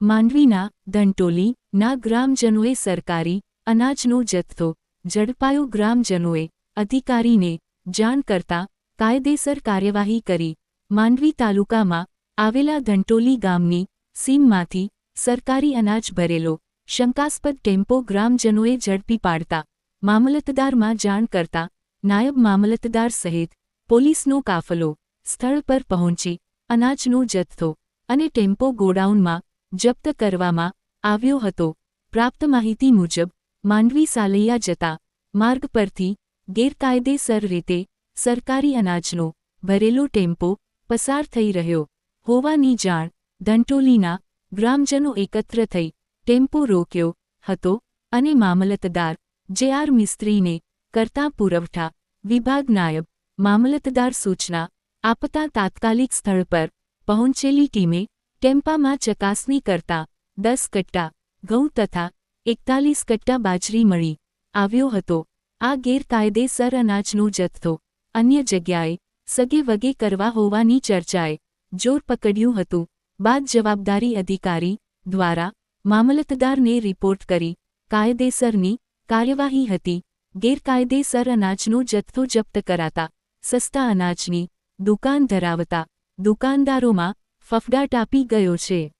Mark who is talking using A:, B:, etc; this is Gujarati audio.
A: માંડવીના ધંટોલી ના ગ્રામજનોએ સરકારી અનાજનો જથ્થો ઝડપાયો. ગ્રામજનોએ અધિકારીને જાણ કરતા કાયદેસર કાર્યવાહી કરી. માંડવી તાલુકામાં આવેલા ધંટોલી ગામની સીમમાંથી સરકારી અનાજ ભરેલો શંકાસ્પદ ટેમ્પો ગ્રામજનોએ ઝડપી પાડતા મામલતદારમાં જાણ કરતા નાયબ મામલતદાર સહિત પોલીસનો કાફલો સ્થળ પર પહોંચી અનાજનો જથ્થો અને ટેમ્પો ગોડાઉનમાં જપ્ત કરવામાં આવ્યો હતો. પ્રાપ્ત માહિતી મુજબ, માંડવી સાલૈયા જતા માર્ગ પરથી ગેરકાયદેસર રીતે સરકારી અનાજનો ભરેલો ટેમ્પો પસાર થઈ રહ્યો હોવાની જાણ ધંટોલીના ગ્રામજનો એકત્ર થઈ ટેમ્પો રોક્યો હતો અને મામલતદાર જે આર મિસ્ત્રીને કરતા પુરવઠા વિભાગ નાયબ મામલતદાર સૂચના આપતા તાત્કાલિક સ્થળ પર પહોંચેલી ટીમે ટેમ્પામાં ચકાસણી કરતા દસ કટ્ટા ઘઉં તથા એકતાલીસ કટ્ટા બાજરી મળી. આવ્યો હતો. આ ગેરકાયદેસર અનાજનો જથ્થો અન્ય જગ્યાએ સગે વગે કરવા હોવાની ચર્ચાએ જોર પકડ્યું હતું. બાદ જવાબદારી અધિકારી દ્વારા મામલતદારને રિપોર્ટ કરી કાયદેસરની કાર્યવાહી હતી. ગેરકાયદેસર અનાજનો જથ્થો જપ્ત કરાતા સસ્તા અનાજની દુકાન ધરાવતા દુકાનદારોમાં ફફડાટ આપી ગયો છે.